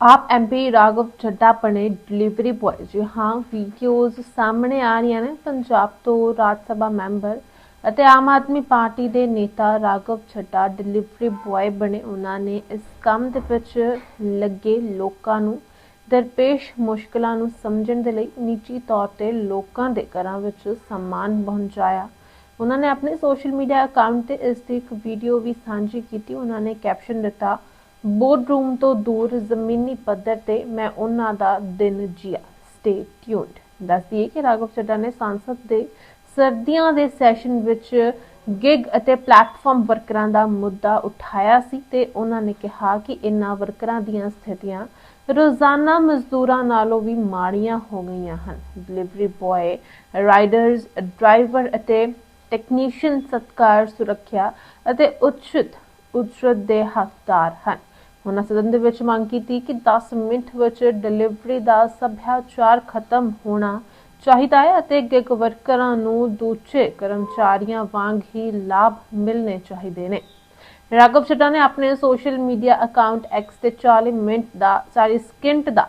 ਆਪ ਐਮਪੀ ਰਾਘਵ ਚੱਡਾ ਬਣੇ delivery boy ਜੀ। ਹਾਂ ਵੀਡੀਓਜ਼ ਸਾਹਮਣੇ ਆ ਰਹੀਆਂ ਨੇ। ਪੰਜਾਬ ਤੋਂ ਰਾਜ ਸਭਾ ਮੈਂਬਰ ਅਤੇ ਆਮ ਆਦਮੀ ਪਾਰਟੀ ਦੇ ਨੇਤਾ ਰਾਘਵ ਚੱਡਾ ਡਿਲੀਵਰੀ ਬॉय ਬਣੇ। ਉਹਨਾਂ ਨੇ ਇਸ ਕੰਮ ਦੇ ਵਿੱਚ ਲੱਗੇ ਲੋਕਾਂ ਨੂੰ ਦਰਪੇਸ਼ ਮੁਸ਼ਕਲਾਂ ਨੂੰ ਸਮਝਣ ਦੇ ਲਈ ਨਿੱਜੀ ਤੌਰ ਤੇ ਲੋਕਾਂ ਦੇ ਘਰਾਂ ਵਿੱਚ ਸਮਾਨ ਪਹੁੰਚਾਇਆ। ਉਹਨਾਂ ਨੇ ਆਪਣੇ ਸੋਸ਼ਲ ਮੀਡੀਆ ਅਕਾਊਂਟ ਤੇ ਇਸ ਦੀ ਇੱਕ ਵੀਡੀਓ ਵੀ ਸਾਂਝੀ ਕੀਤੀ। ਉਹਨਾਂ ਨੇ ਕੈਪਸ਼ਨ ਦਿੱਤਾ ਬੋਰਡਰੂਮ ਤੋਂ ਦੂਰ ਜ਼ਮੀਨੀ ਪੱਧਰ ਤੇ ਮੈਂ ਉਹਨਾਂ ਦਾ ਦਿਨ ਜੀਆ। ਸਟੇ ਟਿਊਨਡ ਦੱਸਦੀਏ ਕਿ ਰਾਘਵ ਚੱਡਾ ਨੇ ਸੰਸਦ ਦੇ ਸਰਦੀਆਂ ਦੇ ਸੈਸ਼ਨ ਵਿੱਚ ਗਿਗ ਅਤੇ ਪਲੇਟਫਾਰਮ ਵਰਕਰਾਂ ਦਾ ਮੁੱਦਾ ਉਠਾਇਆ ਸੀ ਤੇ ਉਹਨਾਂ ਨੇ ਕਿਹਾ ਕਿ ਇਨ੍ਹਾਂ ਵਰਕਰਾਂ ਦੀਆਂ ਸਥਿਤੀਆਂ ਰੋਜ਼ਾਨਾ ਮਜ਼ਦੂਰਾਂ ਨਾਲੋਂ ਵੀ ਮਾੜੀਆਂ ਹੋ ਗਈਆਂ ਹਨ। ਡਿਲੀਵਰੀ ਬॉय ਰਾਈਡਰਸ ਡਰਾਈਵਰ ਅਤੇ ਟੈਕਨੀਸ਼ੀਅਨ ਸਤਕਾਰ, ਸੁਰੱਖਿਆ ਅਤੇ ਉਚਿਤ ਉਜਰਤ ਦੇ ਹੱਕਦਾਰ ਹਨ। ਉਹਨਾਂ ਸਦਨ ਦੇ ਵਿੱਚ ਮੰਗ ਕੀਤੀ ਕਿ 10 ਮਿੰਟ ਵਿੱਚ ਡਿਲੀਵਰੀ ਦਾ ਸੱਭਿਆਚਾਰ ਖਤਮ ਹੋਣਾ ਚਾਹੀਦਾ ਹੈ ਅਤੇ ਗਿਗ ਵਰਕਰਾਂ ਨੂੰ ਦੂਜੇ ਕਰਮਚਾਰੀਆਂ ਵਾਂਗ ਹੀ ਲਾਭ ਮਿਲਣੇ ਚਾਹੀਦੇ ਨੇ। ਰਾਘਵ ਚੱਡਾ ਨੇ ਆਪਣੇ ਸੋਸ਼ਲ ਮੀਡੀਆ ਅਕਾਊਂਟ ਐਕਸ ਤੇ 40 ਮਿੰਟ ਦਾ 40 ਸਕਿੰਟ ਦਾ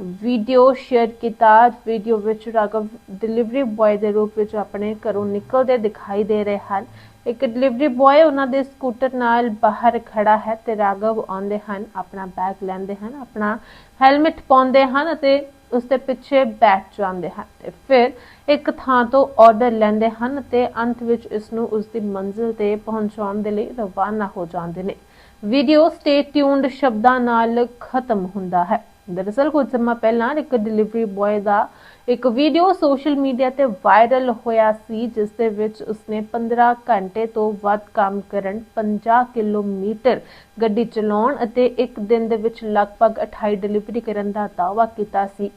ਵੀਡੀਓ ਸ਼ੇਅਰ ਕੀਤਾ। ਵੀਡੀਓ ਵਿੱਚ ਰਾਘਵ ਡਿਲੀਵਰੀ ਬॉय ਦੇ ਰੂਪ ਵਿੱਚ ਆਪਣੇ ਘਰੋਂ ਨਿਕਲਦੇ ਦਿਖਾਈ ਦੇ ਰਹੇ ਹਨ। ਇੱਕ ਡਿਲੀਵਰੀ ਬॉय ਉਹਨਾਂ ਦੇ ਸਕੂਟਰ ਨਾਲ ਬਾਹਰ ਖੜਾ ਹੈ ਤੇ ਰਾਘਵ ਆਉਂਦੇ ਹਨ, ਆਪਣਾ ਬੈਗ ਲੈਂਦੇ ਹਨ, ਆਪਣਾ ਹੈਲਮਟ ਪਾਉਂਦੇ ਹਨ ਅਤੇ ਉਸ ਦੇ ਪਿੱਛੇ ਬੈਠ ਜਾਂਦੇ ਹਨ ਤੇ ਫਿਰ ਇੱਕ ਥਾਂ ਤੋਂ ਆਰਡਰ ਲੈਂਦੇ ਹਨ ਤੇ ਅੰਤ ਵਿੱਚ ਇਸ ਨੂੰ ਉਸ ਦੀ ਮੰਜ਼ਿਲ ਤੇ ਪਹੁੰਚਾਉਣ ਦੇ ਲਈ ਰਵਾਨਾ ਹੋ ਜਾਂਦੇ ਨੇ। ਵੀਡੀਓ ਸਟੇ ਟਿਊਨਡ ਸ਼ਬਦਾਂ ਨਾਲ ਖਤਮ ਹੁੰਦਾ ਹੈ। ਦਰਅਸਲ ਕੁਝ ਸਮਾਂ ਪਹਿਲਾਂ ਇੱਕ ਡਿਲੀਵਰੀ ਬॉय ਦਾ ਇੱਕ ਵੀਡੀਓ ਸੋਸ਼ਲ ਮੀਡੀਆ ਤੇ ਵਾਇਰਲ ਹੋਇਆ ਸੀ, ਜਿਸ ਦੇ ਵਿੱਚ ਉਸਨੇ 15 ਘੰਟੇ ਤੋਂ ਵੱਧ ਕੰਮ ਕਰਨ 50 ਕਿਲੋਮੀਟਰ ਗੱਡੀ ਚਲਾਉਣ ਅਤੇ ਇੱਕ ਦਿਨ ਦੇ ਵਿੱਚ ਲਗਭਗ 28 ਡਿਲੀਵਰੀ ਕਰਨ ਦਾ ਦਾਅਵਾ ਕੀਤਾ ਸੀ।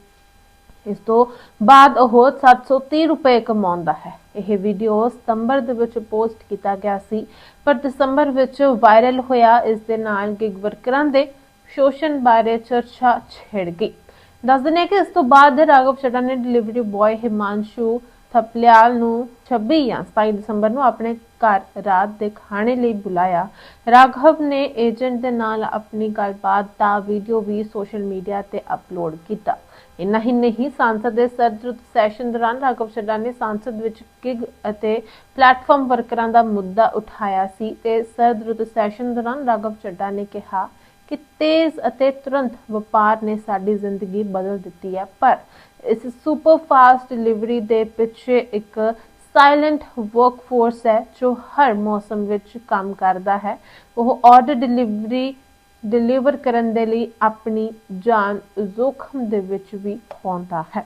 ਇਸ ਤੋਂ ਬਾਅਦ ਉਹ 730 ਰੁਪਏ ਕਮਾਉਂਦਾ ਹੈ। ਇਹ ਵੀਡੀਓ ਸਤੰਬਰ ਦੇ ਵਿੱਚ ਪੋਸਟ ਕੀਤਾ ਗਿਆ ਸੀ, ਪਰ ਦਸੰਬਰ ਵਿੱਚ ਵਾਇਰਲ ਹੋਇਆ। ਇਸ ਦੇ ਨਾਲ ਗਿਗ ਵਰਕਰਾਂ ਦੇ ਸ਼ੋਸ਼ਣ ਬਾਰੇ ਚਰਚਾ ਛਿੜ ਗਈ। ਦੱਸ ਦਿੰਦੇ ਕਿ ਇਸ ਤੋਂ ਬਾਅਦ ਰਾਘਵ ਚੱਡਾ ਨੇ ਡਿਲੀਵਰੀ ਬॉय ਹਿਮਾਂਸ਼ੂ ਥਪਲਿਆਲ ਨੂੰ 26 ਜਾਂ 27 ਦਸੰਬਰ ਨੂੰ ਆਪਣੇ ਘਰ ਰਾਤ ਦੇ ਖਾਣੇ ਲਈ ਬੁਲਾਇਆ। ਰਾਘਵ ਨੇ ਏਜੰਟ ਦੇ ਨਾਲ ਆਪਣੀ ਗੱਲਬਾਤ ਦਾ ਵੀਡੀਓ ਵੀ ਸੋਸ਼ਲ ਮੀਡੀਆ ਤੇ ਅਪਲੋਡ ਕੀਤਾ। ਇੰਨਾ ਹੀ ਨਹੀਂ, ਸੰਸਦ ਦੇ ਸਰਦਰੁੱਤ ਸੈਸ਼ਨ ਦੌਰਾਨ ਰਾਘਵ ਚੱਡਾ ਨੇ ਸੰਸਦ ਵਿੱਚ ਕਿਗ ਅਤੇ ਪਲੇਟਫਾਰਮ ਵਰਕਰਾਂ ਦਾ ਮੁੱਦਾ ਉਠਾਇਆ ਸੀ ਤੇ ਸਰਦਰੁੱਤ ਸੈਸ਼ਨ ਦੌਰਾਨ ਰਾਘਵ ਚੱਡਾ ਨੇ ਕਿਹਾ ਕਿ ਤੇਜ਼ ਅਤੇ ਤੁਰੰਤ ਵਪਾਰ ਨੇ ਸਾਡੀ ਜ਼ਿੰਦਗੀ ਬਦਲ ਦਿੱਤੀ ਹੈ। ਪਰ ਇਸ ਸੁਪਰ ਫਾਸਟ ਡਿਲੀਵਰੀ ਦੇ ਪਿੱਛੇ ਇੱਕ ਸਾਇਲੈਂਟ ਵਰਕਫੋਰਸ ਹੈ, ਜੋ ਹਰ ਮੌਸਮ ਵਿੱਚ ਕੰਮ ਕਰਦਾ ਹੈ। ਉਹ ਆਰਡਰ ਡਿਲੀਵਰੀ ਡਿਲੀਵਰ ਕਰਨ ਦੇ ਲਈ ਆਪਣੀ ਜਾਨ ਜ਼ੋਖਮ ਦੇ ਵਿੱਚ ਵੀ ਪਾਉਂਦਾ ਹੈ।